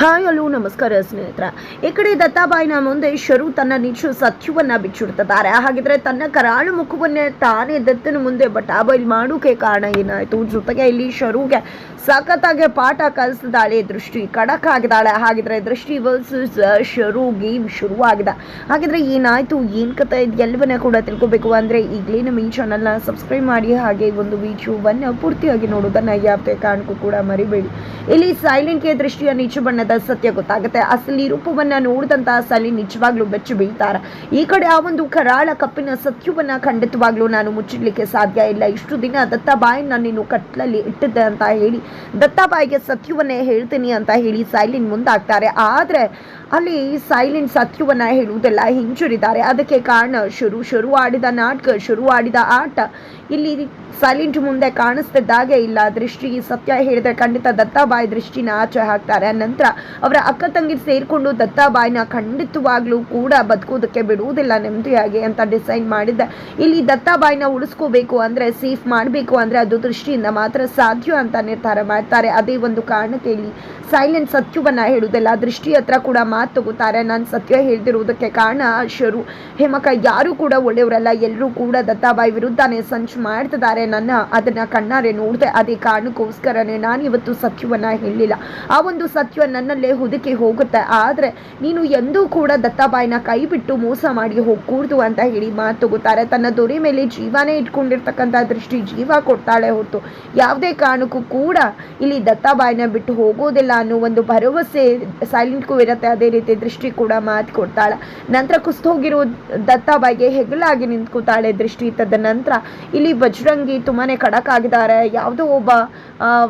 Hi hello ನಮಸ್ಕಾರ ಸ್ನೇಹಿತರ. ಈ ಕಡೆ ದತ್ತಾಬಾಯಿನ ಮುಂದೆ ಶರು ತನ್ನ ನಿಜ ಸತ್ಯವನ್ನ ಬಿಚ್ಚಿಡ್ತಿದ್ದಾರೆ. ಹಾಗಿದ್ರೆ ತನ್ನ ಕರಾಳು ಮುಖವನ್ನೇ ತಾನೇ ದತ್ತನ ಮುಂದೆ ಬಟಾಬೈಲ್ ಮಾಡೋಕೆ ಕಾರಣ ಏನಾಯ್ತು? ಜೊತೆಗೆ ಇಲ್ಲಿ ಶರುಗೆ ಸಖತ್ತಾಗಿ ಪಾಠ ಕಲಿಸಿದಾಳೆ ದೃಷ್ಟಿ ಕಡಕ್ ಆಗಿದ್ದಾಳೆ. ಹಾಗಿದ್ರೆ ದೃಷ್ಟಿ ವರ್ಸಸ್ ಶರು ಗೇಮ್ ಶುರುವಾಗಿದೆ. ಹಾಗಿದ್ರೆ ಏನಾಯ್ತು? ಏನ್ ಕತೆ ಎಲ್ಲವನ್ನ ಕೂಡ ತಿಳ್ಕೊಬೇಕು. ಅಂದ್ರೆ ಈಗಲೇ ನಮ್ಮ ಈ ಚಾನಲ್ನ ಸಬ್ಸ್ಕ್ರೈಬ್ ಮಾಡಿ. ಹಾಗೆ ಒಂದು ವಿಡಿಯೋವನ್ನ ಪೂರ್ತಿಯಾಗಿ ನೋಡೋದನ್ನ ಯಾವುದೇ ಕಾರಣಕ್ಕೂ ಕೂಡ ಮರಿಬೇಡಿ. ಇಲ್ಲಿ ಸೈಲೆಂಟ್ಗೆ ದೃಷ್ಟಿಯ ನಿಜ ಬಣ್ಣದ ಸತ್ಯ ಗೊತ್ತಾಗುತ್ತೆ. ಅಸಲಿ ರೂಪವನ್ನು ನೋಡಿದಂತಹ ಸಲಿ ನಿಜವಾಗ್ಲೂ ಬೆಚ್ಚಿ ಬೀಳ್ತಾರೆ. ಈ ಕಡೆ ಆ ಒಂದು ಕರಾಳ ಕಪ್ಪಿನ ಸತ್ಯವನ್ನ ಖಂಡಿತವಾಗ್ಲೂ ನಾನು ಮುಚ್ಚಿಡ್ಲಿಕ್ಕೆ ಸಾಧ್ಯ ಇಲ್ಲ. ಇಷ್ಟು ದಿನ ದತ್ತಾಬಾಯಿನ ನೀನು ಕಟ್ಲಲ್ಲಿ ಇಟ್ಟಿದ್ದೆ ಅಂತ ಹೇಳಿ, ದತ್ತಾಬಾಯಿಗೆ ಸತ್ಯವನ್ನೇ ಹೇಳ್ತೀನಿ ಅಂತ ಹೇಳಿ ಸೈಲಿನ್ ಮುಂದಾಗ್ತಾರೆ. ಆದ್ರೆ ಅಲ್ಲಿ ಸೈಲೆಂಟ್ ಸತ್ಯವನ್ನ ಹೇಳುವುದೆಲ್ಲ ಹಿಂಜರಿದ್ದಾರೆ. ಅದಕ್ಕೆ ಕಾರಣ ಶುರು ಶುರು ಆಡಿದ ನಾಟಕ, ಶುರು ಆಡಿದ ಆಟ ಇಲ್ಲಿ ಸೈಲೆಂಟ್ ಮುಂದೆ ಕಾಣಿಸ್ತಿದ್ದಾಗೆ ಇಲ್ಲ. ದೃಷ್ಟಿ ಸತ್ಯ ಹೇಳಿದ್ರೆ ಖಂಡಿತ ದತ್ತಾಬಾಯಿ ದೃಷ್ಟಿನ ಆಚೆ ಹಾಕ್ತಾರೆ. ನಂತರ ಅವರ ಅಕ್ಕ ತಂಗಿ ಸೇರಿಕೊಂಡು ದತ್ತಾಬಾಯಿನ ಖಂಡಿತವಾಗ್ಲೂ ಕೂಡ ಬದುಕೋದಕ್ಕೆ ಬಿಡುವುದಿಲ್ಲ ನೆಮ್ಮದಿಯಾಗಿ ಅಂತ ಡಿಸೈಡ್ ಮಾಡಿದ್ದೆ. ಇಲ್ಲಿ ದತ್ತಾಬಾಯಿನ ಉಳಿಸ್ಕೋಬೇಕು ಅಂದ್ರೆ, ಸೇಫ್ ಮಾಡಬೇಕು ಅಂದ್ರೆ ಅದು ದೃಷ್ಟಿಯಿಂದ ಮಾತ್ರ ಸಾಧ್ಯ ಅಂತ ನಿರ್ಧಾರ ಮಾಡ್ತಾರೆ. ಅದೇ ಒಂದು ಕಾರಣಕ್ಕೆ ಇಲ್ಲಿ ಸೈಲೆಂಟ್ ಸತ್ಯವನ್ನ ಹೇಳುವುದಿಲ್ಲ. ದೃಷ್ಟಿ ಹತ್ರ ಕೂಡ ಮಾತು ತಗೋತಾರೆ. ನಾನು ಸತ್ಯ ಹೇಳ್ತಿರುವುದಕ್ಕೆ ಕಾರಣ ಶರು ಹೇಮಕ ಯಾರು ಕೂಡ ಒಳ್ಳೆಯವರಲ್ಲ. ಎಲ್ಲರೂ ಕೂಡ ದತ್ತಾಬಾಯಿ ವಿರುದ್ಧನೇ ಸಂಚು ಮಾಡ್ತಿದ್ದಾರೆ. ನನ್ನ ಅದನ್ನ ಕಣ್ಣಾರೆ ನೋಡಿದೆ, ಅದೇ ಕಾರಣಕ್ಕೋಸ್ಕರನೇ ನಾನು ಇವತ್ತು ಸತ್ಯವನ್ನ ಹೇಳಿಲ್ಲ. ಆ ಒಂದು ಸತ್ಯ ನನ್ನಲ್ಲೇ ಹುದುಕಿ ಹೋಗುತ್ತೆ? ಆದರೆ ನೀನು ಎಂದೂ ಕೂಡ ದತ್ತಾಬಾಯಿನ ಕೈ ಬಿಟ್ಟು ಮೋಸ ಮಾಡಿ ಹೋಗ್ಕೂಡ್ದು ಅಂತ ಹೇಳಿ ಮಾತು ತಗೋತಾರೆ ತನ್ನ ದೊರೆ ಮೇಲೆ ಜೀವನೇ ಇಟ್ಕೊಂಡಿರ್ತಕ್ಕಂಥ ದೃಷ್ಟಿ ಜೀವ ಕೊಡ್ತಾಳೆ ಹೊತ್ತು ಯಾವುದೇ ಕಾರಣಕ್ಕೂ ಕೂಡ ಇಲ್ಲಿ ದತ್ತಾಬಾಯಿನ ಬಿಟ್ಟು ಹೋಗೋದಿಲ್ಲ ಅನ್ನೋ ಒಂದು ಭರವಸೆ ಸೈಲೆಂಟ್ಗೂ ಇರುತ್ತೆ. ಅದೇ ರೀತಿ ದೃಷ್ಟಿ ಕೂಡ ಮಾತು ಕೊಡ್ತಾಳೆ. ನಂತರ ಕುಸ್ತೋಗಿರೋ ದತ್ತಾಬಾಯಿಗೆ ಹೆಗಲಾಗಿ ನಿಂತ್ಕೋತಾಳೆ ದೃಷ್ಟಿ. ತದ ನಂತರ ಇಲ್ಲಿ ಬಜರಂಗಿ ತುಂಬಾ ಖಡಕ್ ಆಗಿದ್ದಾರೆ. ಯಾವುದೋ ಒಬ್ಬ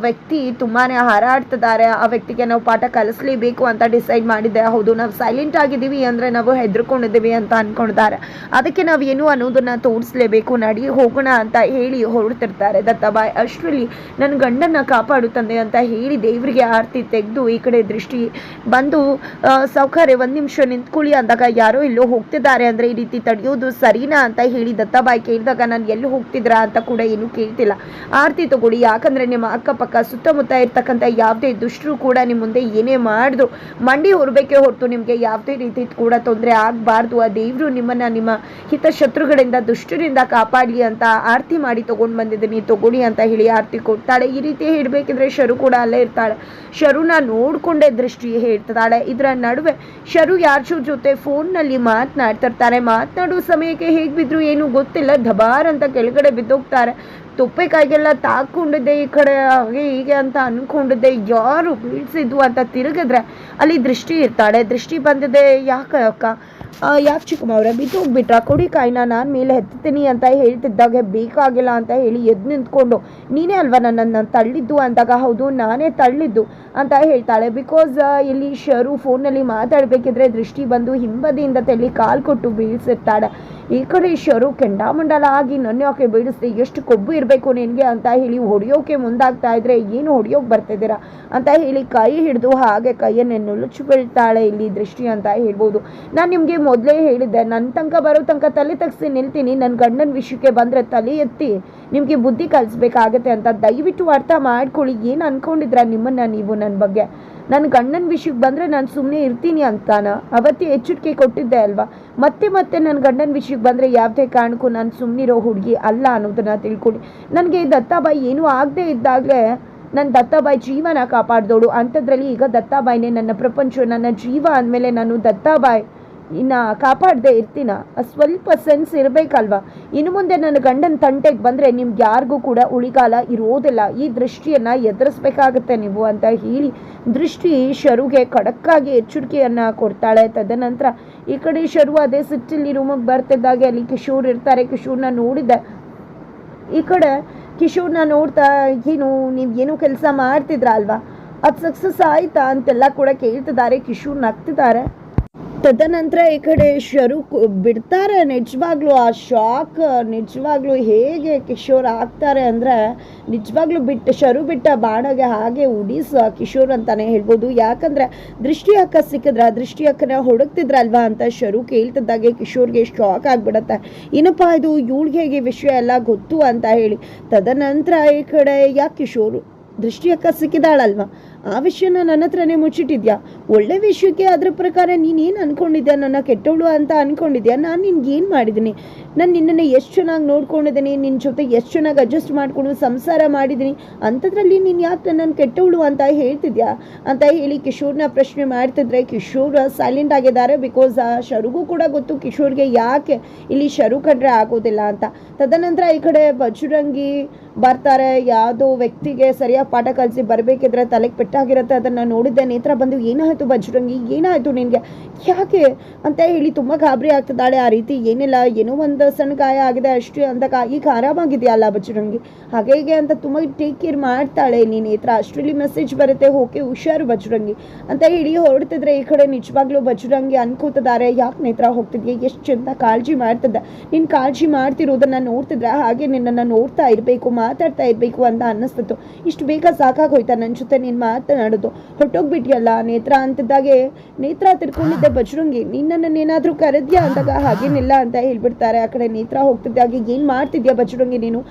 ವ್ಯಕ್ತಿ ತುಂಬಾ ಹಾರಾಡ್ತಿದ್ದಾರೆ. ಆ ವ್ಯಕ್ತಿಗೆ ನಾವು ಪಾಠ ಕಲಿಸ್ಲೇಬೇಕು ಅಂತ ಡಿಸೈಡ್ ಮಾಡಿದ್ದೆ. ಹೌದು, ನಾವು ಸೈಲೆಂಟ್ ಆಗಿದ್ದೀವಿ ಅಂದ್ರೆ ನಾವು ಹೆದರ್ಕೊಂಡಿದ್ದೀವಿ ಅಂತ ಅಂದ್ಕೊಂಡಿದ್ದಾರೆ ಅದಕ್ಕೆ ನಾವು ಏನು ಅನ್ನೋದನ್ನ ತೋರಿಸ್ಲೇಬೇಕು, ನಡಿ ಹೋಗೋಣ ಅಂತ ಹೇಳಿ ಹೊರಡ್ತಿರ್ತಾರೆ. ದತ್ತಬಾಯಿ ಅಷ್ಟರಲ್ಲಿ ನನ್ನ ಗಂಡನ ಕಾಪಾಡು ತಂದೆ ಅಂತ ಹೇಳಿ ದೇವರಿಗೆ ಆರತಿ ತೆಗೆದು ಈ ಕಡೆ ದೃಷ್ಟಿ ಬಂದು ಸೌಕರ್ಯ ಒಂದು ನಿಮಿಷ ನಿಂತ್ಕೊಳ್ಳಿ ಅಂದಾಗ ಯಾರೋ ಎಲ್ಲೋ ಹೋಗ್ತಿದ್ದಾರೆ ಅಂದರೆ ಈ ರೀತಿ ತಡೆಯೋದು ಸರಿನಾ ಅಂತ ಹೇಳಿ ದತ್ತಾಬಾಯಿ ಕೇಳಿದಾಗ, ನಾನು ಎಲ್ಲಿ ಹೋಗ್ತಿದ್ರಾ ಅಂತ ಕೂಡ ಏನು ಕೇಳ್ತಿಲ್ಲ. ಆರತಿ ತಗೊಳ್ಳಿ. ಯಾಕಂದ್ರೆ ನಿಮ್ಮ ಅಕ್ಕಪಕ್ಕ ಸುತ್ತಮುತ್ತ ಇರ್ತಕ್ಕಂಥ ಯಾವುದೇ ದುಷ್ಟರು ಕೂಡ ನಿಮ್ಮ ಮುಂದೆ ಏನೇ ಮಾಡಿದ್ರು. ಮಂಡಿ ಹೊರಬೇಕೆ ಹೊರತು ನಿಮಗೆ ಯಾವುದೇ ರೀತಿ ಕೂಡ ತೊಂದರೆ ಆಗಬಾರ್ದು. ಆ ದೇವರು ನಿಮ್ಮನ್ನ ನಿಮ್ಮ ಹಿತ ಶತ್ರುಗಳಿಂದ ದುಷ್ಟರಿಂದ ಕಾಪಾಡಲಿ ಅಂತ ಆರತಿ ಮಾಡಿ ತಗೊಂಡು ಬಂದಿದ್ದೀನಿ. ತೊಗೊಳ್ಳಿ ಅಂತ ಹೇಳಿ ಆರತಿ ಕೊಡ್ತಾಳೆ. ಈ ರೀತಿ ಹೇಳ್ಬೇಕಿದ್ರೆ ಶರು ಕೂಡ ಅಲ್ಲೇ ಇರ್ತಾಳೆ. ಶರುನ ನೋಡ್ಕೊಂಡೇ ದೃಷ್ಟಿ ಹೇಳ್ತಾಳೆ. ಇದರ ನಡುವೆ ಶರು ಯಾರ ಜೊತೆ ಫೋನ್ನಲ್ಲಿ ಮಾತನಾಡ್ತಿರ್ತಾರೆ ಮಾತನಾಡುವ ಸಮಯಕ್ಕೆ ಹೇಗೆ ಬಿದ್ರು ಏನು ಗೊತ್ತಿಲ್ಲ. ಧಬಾರ್ ಅಂತ ಕೆಳಗಡೆ ಬಿದ್ದೋಗ್ತಾರೆ. ತೊಪ್ಪೆಕಾಯಿಗೆಲ್ಲ ತಾಕೊಂಡಿದ್ದೆ ಈ ಕಡೆ, ಹಾಗೆ ಹೀಗೆ ಅಂತ ಅನ್ಕೊಂಡಿದ್ದೆ. ಯಾರು ಬೀಳ್ಸಿದ್ವು ಅಂತ ತಿರುಗಿದ್ರೆ ಅಲ್ಲಿ ದೃಷ್ಟಿ ಇರ್ತಾಳೆ. ದೃಷ್ಟಿ ಬಂದಿದೆ, ಯಾಕೆ ಅಕ್ಕ? ಯಾಕೆ ಚಿಕ್ಕಮ್ಮ ಅವರೇ ಬಿದ್ದೋಗ್ಬಿಟ್ರ ಕೊಡಿ ಕಾಯಿನ, ನಾನು ಮೇಲೆ ಎತ್ತೀನಿ ಅಂತ ಹೇಳ್ತಿದ್ದಾಗ, ಬೇಕಾಗಿಲ್ಲ ಅಂತ ಹೇಳಿ ಎದ್ದು ನಿಂತ್ಕೊಂಡು, ನೀನೇ ಅಲ್ವಾ ನನ್ನನ್ನು ತಳ್ಳಿದ್ದು ಅಂದಾಗ? ಹೌದು, ನಾನೇ ತಳ್ಳಿದ್ದು. ಅಂತ ಹೇಳ್ತಾಳೆ. ಬಿಕಾಸ್ ಇಲ್ಲಿ ಶರು ಫೋನಲ್ಲಿ ಮಾತಾಡಬೇಕಿದ್ರೆ ದೃಷ್ಟಿ ಬಂದು ಹಿಂಬದಿಯಿಂದ ತಳ್ಳಿ ಕಾಲು ಕೊಟ್ಟು ಬೀಳಿಸಿರ್ತಾಳೆ. ಈ ಕಡೆ ಶರು ಕೆಂಡಾಮಂಡಲ ಆಗಿ, ನನ್ನ ಯಾಕೆ ಬೀಳಿಸ್ದೆ? ಎಷ್ಟು ಕೊಬ್ಬು ಇರಬೇಕು ನಿನಗೆ? ಅಂತ ಹೇಳಿ ಹೊಡೆಯೋಕೆ ಮುಂದಾಗ್ತಾ ಇದ್ರೆ, ಏನು ಹೊಡೆಯೋಕೆ ಬರ್ತಿದ್ದೀರಾ? ಅಂತ ಹೇಳಿ ಕೈ ಹಿಡಿದು ಹಾಗೆ ಕೈಯನ್ನು ನುಲುಚು ಬೀಳ್ತಾಳೆ ಇಲ್ಲಿ ದೃಷ್ಟಿ ಅಂತ ಹೇಳ್ಬೋದು. ನಾನು ನಿಮಗೆ ಮೊದಲೇ ಹೇಳಿದ್ದೆ ನನ್ನ ತನಕ ಬರೋ ತನಕ ತಲೆ ತಗ್ಸಿ ನಿಲ್ತೀನಿ. ನನ್ನ ಗಂಡನ ವಿಷಯಕ್ಕೆ ಬಂದರೆ ತಲೆ ಎತ್ತಿ ನಿಮಗೆ ಬುದ್ಧಿ ಕಲಿಸ್ಬೇಕಾಗತ್ತೆ ಅಂತ ದಯವಿಟ್ಟು ಅರ್ಥ ಮಾಡ್ಕೊಳ್ಳಿ. ಏನು ಅಂದ್ಕೊಂಡಿದ್ರ ನಿಮ್ಮನ್ನು ನೀವು? ನನ್ನ ಬಗ್ಗೆ. ನನ್ನ ಗಂಡನ ವಿಷಯಕ್ಕೆ ಬಂದರೆ ನಾನು ಸುಮ್ಮನೆ ಇರ್ತೀನಿ ಅಂತಾನ. ಅವತ್ತೇ ಎಚ್ಚರಿಕೆ ಕೊಟ್ಟಿದ್ದೆ ಅಲ್ವಾ? ಮತ್ತೆ ಮತ್ತೆ ನನ್ನ ಗಂಡನ ವಿಷಯಕ್ಕೆ ಬಂದರೆ ಯಾವುದೇ ಕಾರಣಕ್ಕೂ ನಾನು ಸುಮ್ಮನಿರೋ ಹುಡುಗಿ ಅಲ್ಲ ಅನ್ನೋದನ್ನ ತಿಳ್ಕೊಳ್ಳಿ. ನನಗೆ ದತ್ತಾಬಾಯಿ ಏನೂ ಆಗದೆ ಇದ್ದಾಗಲೇ ನನ್ನ ದತ್ತಾಬಾಯಿ ಜೀವನ ಕಾಪಾಡ್ದೋಳು. ಅಂಥದ್ರಲ್ಲಿ ಈಗ ದತ್ತಾಬಾಯಿನೇ ನನ್ನ ಪ್ರಪಂಚ, ನನ್ನ ಜೀವ ಅಂದಮೇಲೆ ನಾನು ದತ್ತಾಬಾಯಿ. ಇನ್ನು ಕಾಪಾಡದೆ ಇರ್ತೀನ? ಸ್ವಲ್ಪ ಸೆನ್ಸ್ ಇರಬೇಕಲ್ವಾ? ಇನ್ನು ಮುಂದೆ ನನ್ನ ಗಂಡನ ತಂಟೆಗೆ ಬಂದರೆ ನಿಮ್ಗೆ ಯಾರಿಗೂ ಕೂಡ ಉಳಿಗಾಲ ಇರೋದಿಲ್ಲ. ಈ ದೃಷ್ಟಿಯನ್ನು ಎದುರಿಸ್ಬೇಕಾಗತ್ತೆ ನೀವು ಅಂತ ಹೇಳಿ ದೃಷ್ಟಿ ಶರುಗೆ ಖಡಕ್ಕಾಗಿ ಎಚ್ಚರಿಕೆಯನ್ನು ಕೊಡ್ತಾಳೆ. ತದನಂತರ ಈ ಕಡೆ ಶರು ಅದೇ ಸಿಟ್ಟಲ್ಲಿ ರೂಮಿಗೆ ಬರ್ತಿದ್ದಾಗೆ, ಅಲ್ಲಿ ಕಿಶೋರ್ ಇರ್ತಾರೆ. ಕಿಶೋರ್ನ ನೋಡಿದ್ದೆ. ಈ ಕಡೆ ಕಿಶೋರ್ನ ನೋಡ್ತಾ, ಏನು, ನೀವು ಏನೋ ಕೆಲಸ ಮಾಡ್ತಿದ್ರ ಅಲ್ವಾ? ಅದು ಸಕ್ಸಸ್ ಆಯಿತಾ ಅಂತೆಲ್ಲ ಕೂಡ ಕೇಳ್ತಿದ್ದಾರೆ. ಕಿಶೋರ್ ನಗ್ತಿದ್ದಾರೆ. ತದನಂತರ ಈ ಕಡೆ ಶರು ಬಿಡ್ತಾರೆ. ನಿಜವಾಗ್ಲೂ ಆ ಶಾಕ್ ನಿಜವಾಗ್ಲೂ ಹೇಗೆ ಕಿಶೋರ್ ಆಗ್ತಾರೆ ಅಂದರೆ ನಿಜವಾಗ್ಲೂ ಬಿಟ್ಟು, ಶರು ಬಿಟ್ಟ ಬಾಣಗೆ ಹಾಗೆ ಉಡಿಸ ಕಿಶೋರ್ ಅಂತಾನೆ ಹೇಳ್ಬೋದು. ಯಾಕಂದ್ರೆ ದೃಷ್ಟಿ ಅಕ್ಕ ಸಿಕ್ಕಿದ್ರ, ದೃಷ್ಟಿ ಅಕ್ಕನ ಹುಡುಕ್ತಿದ್ರಲ್ವಾ ಅಂತ ಶರು ಕೇಳ್ತಿದ್ದಾಗೆ ಕಿಶೋರ್ಗೆ ಶಾಕ್ ಆಗ್ಬಿಡತ್ತೆ. ಏನಪ್ಪ ಇದು? ಇವಳಿಗೆ ಹೇಗೆ ವಿಷಯ ಎಲ್ಲ ಗೊತ್ತು ಅಂತ ಹೇಳಿ. ತದನಂತರ ಈ ಕಡೆ ಯಾಕೆ ಕಿಶೋರು ದೃಷ್ಟಿ ಅಕ್ಕ ಸಿಕ್ಕಿದಾಳಲ್ವಾ? ಆ ವಿಷಯನ ನನ್ನ ಹತ್ರನೇ ಮುಚ್ಚಿಟ್ಟಿದ್ಯಾ? ಒಳ್ಳೆ ವಿಷಯಕ್ಕೆ ಅದ್ರ ಪ್ರಕಾರ ನೀನು ಏನು ಅನ್ಕೊಂಡಿದ್ಯಾ? ನನ್ನ ಕೆಟ್ಟವಳು ಅಂತ ಅನ್ಕೊಂಡಿದ್ಯಾ? ನಾನು ನಿನ್ಗೆ ಏನು ಮಾಡಿದ್ದೀನಿ ನಾನು ನಿನ್ನನ್ನು ಎಷ್ಟು ಚೆನ್ನಾಗಿ ನೋಡ್ಕೊಂಡಿದ್ದೀನಿ ನಿನ್ನ ಜೊತೆ ಎಷ್ಟು ಚೆನ್ನಾಗಿ ಅಡ್ಜಸ್ಟ್ ಮಾಡಿಕೊಂಡು ಸಂಸಾರ ಮಾಡಿದ್ದೀನಿ ಅಂಥದ್ರಲ್ಲಿ ನೀನು ಯಾಕೆ ನನ್ನ ಕೆಟ್ಟವಳು ಅಂತ ಹೇಳ್ತಿದ್ಯಾ? ಅಂತ ಹೇಳಿ ಕಿಶೋರ್ನ ಪ್ರಶ್ನೆ ಮಾಡ್ತಿದ್ರೆ ಕಿಶೋರ್ ಸೈಲೆಂಟ್ ಆಗಿದ್ದಾರೆ ಬಿಕಾಸ್ ಆ, ಶರುಗೂ ಕೂಡ ಗೊತ್ತು ಕಿಶೋರ್ಗೆ ಯಾಕೆ ಇಲ್ಲಿ ಶರು ಕಂಡ್ರೆ ಆಗೋದಿಲ್ಲ ಅಂತ. ತದನಂತರ ಈ ಕಡೆ ಬಜರಂಗಿ ಬರ್ತಾರೆ. ಯಾವುದೋ ವ್ಯಕ್ತಿಗೆ ಸರಿಯಾಗಿ ಪಾಠ ಕಲಿಸಿ ಬರಬೇಕಿದ್ರೆ ತಲೆಗೆ ಪೆಟ್ಟಾಗಿರುತ್ತೆ ಅದನ್ನು ನೋಡಿದ್ದೆ, ನೇತ್ರ ಬಂದು ಏನಾಯಿತು ಬಜರಂಗಿ ಏನಾಯಿತು ನಿನಗೆ? ಯಾಕೆ? ಅಂತ ಹೇಳಿ ತುಂಬ ಗಾಬರಿ ಆಗ್ತಿದ್ದಾಳೆ. ಆ ರೀತಿ ಏನಿಲ್ಲ, ಏನೋ ಒಂದು ಸಣ್ಣ ಗಾಯ ಆಗಿದೆ ಅಷ್ಟೇ ಅಂತ ಕಾ, ಈಗ ಆರಾಮಾಗಿದೆಯಲ್ಲ ಬಜರಂಗಿ ಹಾಗೆ ಹೀಗೆ ಅಂತ ತುಂಬ ಟೇಕ್ ಕೇರ್ ಮಾಡ್ತಾಳೆ ನೀನು ನೇತ್ರ. ಅಷ್ಟರಲ್ಲಿ ಮೆಸೇಜ್ ಬರುತ್ತೆ, ಓಕೆ, ಹುಷಾರು ಬಜರಂಗಿ ಅಂತ ಹೇಳಿ ಹೊರಡ್ತಿದ್ರೆ ಈ ಕಡೆ ನಿಜವಾಗ್ಲೂ ಬಜರಂಗಿ ಅನ್ಕೋತಿದ್ದಾರೆ. ಯಾಕೆ ನೇತ್ರ ಹೋಗ್ತಿದ್ಯಾ? ಎಷ್ಟು ಚಂದ ಕಾಳಜಿ ಮಾಡ್ತಿದ್ದೆ. ನೀನು ಕಾಳಜಿ ಮಾಡ್ತಿರೋದನ್ನು ನೋಡ್ತಿದ್ರೆ ಹಾಗೆ ನಿನ್ನನ್ನು ನೋಡ್ತಾ ಇರಬೇಕು, ಮಾತಾಡ್ತಾ ಇರಬೇಕು ಅಂತ ಅನ್ನಿಸ್ತಿತ್ತು. ಇಷ್ಟು ಬೇಗ ಸಾಕಾಗೋಯ್ತಾ ನನ್ನ ಜೊತೆ? ನೀನು ಮಾತನಾಡೋದು. ಹೊಟ್ಟೋಗ್ಬಿಟ್ಯಲ್ಲ ನೇತ್ರ ಅಂತಿದ್ದಾಗೆ ನೇತ್ರ ತಿರ್ಕೊಂಡಿದ್ದೆ ಬಜರಂಗಿ ನಿನ್ನನ್ನೇನಾದರೂ ಕರೆದ್ಯಾ ಅಂದಾಗ ಹಾಗೇನಿಲ್ಲ ಅಂತ ಹೇಳ್ಬಿಡ್ತಾರೆ. ಆ ಕಡೆ ನೇತ್ರ ಹೋಗ್ತಿದ್ದಾಗೆ ಏನು ಮಾಡ್ತಿದ್ಯಾ ಬಜರಂಗಿ ನೀನು?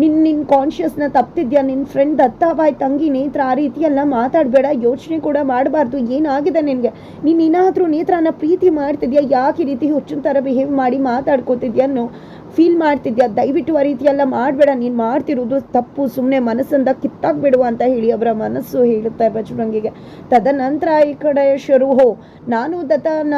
ನಿನ್ನ ನಿನ್ನ ಕಾನ್ಷಿಯಸ್ನ ತಪ್ತಿದ್ಯಾ? ನಿನ್ನ ಫ್ರೆಂಡ್ ದತ್ತಾವಾಯ್ ತಂಗಿ ನೇತ್ರ ಆ ರೀತಿ ಎಲ್ಲ ಮಾತಾಡಬೇಡ ಯೋಚನೆ ಕೂಡ ಮಾಡಬಾರ್ದು ಏನಾಗಿದೆ ನಿನಗೆ? ನೀನು ಏನಾದರೂ ನೇತ್ರನ ಪ್ರೀತಿ ಮಾಡ್ತಿದ್ಯಾ? ಯಾಕೆ ಈ ರೀತಿ ಹುಚ್ಚಿನ ಥರ ಬಿಹೇವ್ ಮಾಡಿ ಮಾತಾಡ್ಕೋತಿದ್ಯಾ? ಅನ್ನೋ ಫೀಲ್ ಮಾಡ್ತಿದ್ಯಾ? ದಯವಿಟ್ಟು ಆ ರೀತಿ ಎಲ್ಲ ಮಾಡಬೇಡ. ನೀನು ಮಾಡ್ತಿರೋದು ತಪ್ಪು ಸುಮ್ಮನೆ ಮನಸ್ಸಿಂದ ಕಿತ್ತಾಕ್ಬಿಡುವ ಅಂತ ಹೇಳಿ ಅವರ ಮನಸ್ಸು ಹೇಳುತ್ತೆ ಬಜರಂಗಿಗೆ. ತದನಂತರ ಈ ಕಡೆ ಶುರು, ಹೋ, ನಾನು ದತ್ತನ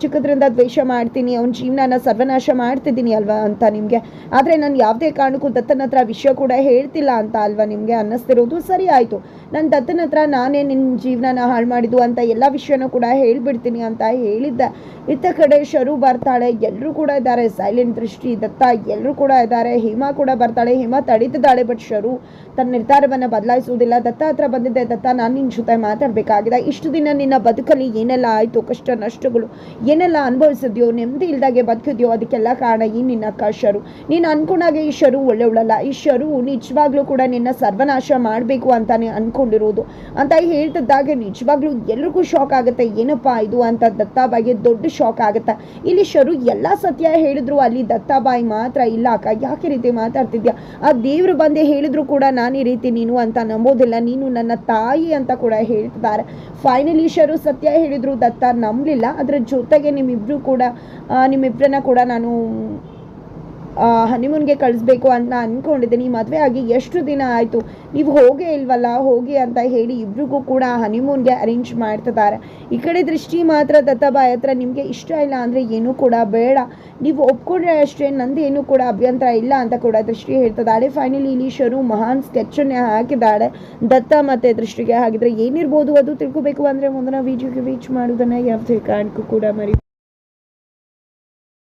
ಚಿಕ್ಕದ್ರಿಂದ ದ್ವೇಷ ಮಾಡ್ತೀನಿ, ಅವನ ಜೀವನನ ಸರ್ವನಾಶ ಮಾಡ್ತಿದ್ದೀನಿ ಅಲ್ವಾ ಅಂತ ನಿಮಗೆ. ಆದರೆ ನಾನು ಯಾವುದೇ ಕಾರಣಕ್ಕೂ ದತ್ತನ ಹತ್ರ ವಿಷಯ ಕೂಡ ಹೇಳ್ತಿಲ್ಲ ಅಂತ ಅಲ್ವಾ ನಿಮಗೆ ಅನ್ನಿಸ್ತಿರೋದು? ಸರಿ ಆಯಿತು. ನಾನು ದತ್ತನ ಹತ್ರ ನಾನೇ ನಿನ್ನ ಜೀವನನ ಹಾಳು ಮಾಡಿದ್ದು ಅಂತ ಎಲ್ಲ ವಿಷಯನೂ ಕೂಡ ಹೇಳಿಬಿಡ್ತೀನಿ ಅಂತ ಹೇಳಿದ್ದೆ. ಇತ್ತ ಕಡೆ ಶರು ಬರ್ತಾಳೆ. ಎಲ್ಲರೂ ಕೂಡ ಇದ್ದಾರೆ. ಸೈಲೆಂಟ್ ದೃಷ್ಟಿ ದತ್ತ ಎಲ್ಲರೂ ಕೂಡ ಇದ್ದಾರೆ. ಹಿಮಾ ಕೂಡ ಬರ್ತಾಳೆ. ಹೇಮಾ ತಡೀತಿದ್ದಾಳೆ ಬಟ್ ಶರು ತನ್ನ ನಿರ್ಧಾರವನ್ನು ಬದಲಾಯಿಸುವುದಿಲ್ಲ. ದತ್ತ ಹತ್ರ ಬಂದಿದ್ದೆ. ದತ್ತ, ನಾನು ನಿನ್ನ ಜೊತೆ ಮಾತಾಡಬೇಕಾಗಿದೆ. ಇಷ್ಟು ದಿನ ನಿನ್ನ ಬದುಕಲ್ಲಿ ಏನೆಲ್ಲ ಆಯಿತು? ಕಷ್ಟ, ನಷ್ಟಗಳು ಏನೆಲ್ಲ ಅನುಭವಿಸಿದ್ಯೋ? ನೆಮ್ಮದಿ ಇಲ್ದಾಗೆ ಬದುಕಿದ್ಯೋ? ಅದಕ್ಕೆಲ್ಲ ಕಾರಣ ಈ ನಿನ್ನ ಅಕ್ಕ ಶರು. ನೀನು ಅನ್ಕೊಂಡಾಗೆ ಈ ಶರು ಒಳ್ಳೆಯವಳಲ್ಲ. ಈ ಶರು ನಿಜವಾಗ್ಲೂ ಕೂಡ ನಿನ್ನ ಸರ್ವನಾಶ ಮಾಡಬೇಕು ಅಂತಾನೆ ಅನ್ಕೊಂಡಿರೋದು. ಅಂತ ಹೇಳ್ತಿದ್ದಾಗೆ ನಿಜವಾಗ್ಲೂ ಎಲ್ರಿಗೂ ಶಾಕ್ ಆಗುತ್ತೆ. ಏನಪ್ಪಾ ಇದು ಅಂತ ದತ್ತಾಬಾಯಿಗೆ ದೊಡ್ಡ ಶಾಕ್ ಆಗುತ್ತೆ. ಇಲ್ಲಿ ಶರು ಎಲ್ಲ ಸತ್ಯ ಹೇಳಿದ್ರು. ಅಲ್ಲಿ ದತ್ತಾಬಾಯಿ ಮಾತ್ರ ಇಲ್ಲ ಅಕ್ಕ ಯಾಕೆ ರೀತಿ ಮಾತಾಡ್ತಿದ್ಯಾ? ಆ ದೇವ್ರು ಬಂದೆ ಹೇಳಿದ್ರು ಕೂಡ ನಾನು ಈ ರೀತಿ ನೀನು ಅಂತ ನಂಬೋದಿಲ್ಲ ನೀನು ನನ್ನ ತಾಯಿ ಅಂತ ಕೂಡ ಹೇಳ್ತಿದ್ದಾರೆ. ಫೈನಲಿ ಶರು ಸತ್ಯ ಹೇಳಿದ್ರು ದತ್ತ ನಂಬಲಿಲ್ಲ. ಅದ್ರ ಜೊತೆಗೆ ನಿಮ್ಮಿಬ್ರು ಕೂಡ ಆ, ನಿಮ್ಮಿಬ್ರನ್ನ ಕೂಡ ನಾನು ಹನಿಮೂನ್ಗೆ ಕಳಿಸ್ಬೇಕು ಅಂತ ಅಂದ್ಕೊಂಡಿದ್ದೀನಿ ಮದುವೆ ಆಗಿ ಎಷ್ಟು ದಿನ ಆಯಿತು? ನೀವು ಹೋಗೇ ಇಲ್ವಲ್ಲ? ಹೋಗಿ ಅಂತ ಹೇಳಿ ಇಬ್ರಿಗೂ ಕೂಡ ಹನಿಮೂನ್ಗೆ ಅರೇಂಜ್ ಮಾಡ್ತಿದ್ದಾರೆ. ಈ ಕಡೆ ದೃಷ್ಟಿ ಮಾತ್ರ ದತ್ತಾಬಾಯಿ ಹತ್ರ ನಿಮಗೆ ಇಷ್ಟ ಇಲ್ಲ ಅಂದರೆ ಏನೂ ಕೂಡ ಬೇಡ. ನೀವು ಒಪ್ಕೊಂಡ್ರೆ ಅಷ್ಟೇ, ನಂದು ಏನು ಕೂಡ ಅಭ್ಯಂತರ ಇಲ್ಲ ಅಂತ ಕೂಡ ದೃಷ್ಟಿ ಹೇಳ್ತಿದ್ದಾಳೆ ಫೈನಲಿ ಇಲ್ಲಿ ಶರು ಮಹಾನ್ ಸ್ಕೆಚನ್ನೇ ಹಾಕಿದ್ದಾಳೆ. ದತ್ತ ಮತ್ತು ದೃಷ್ಟಿಗೆ ಹಾಗಿದ್ರೆ ಏನಿರ್ಬೋದು ಅದು ತಿಳ್ಕೊಬೇಕು ಅಂದರೆ ಮುಂದಿನ ವೀಡಿಯೋಗೆ ವೀಚ್ ಮಾಡೋದನ್ನು ಯಾವುದೇ ಕಾರಣಕ್ಕೂ ಕೂಡ ಮರಿ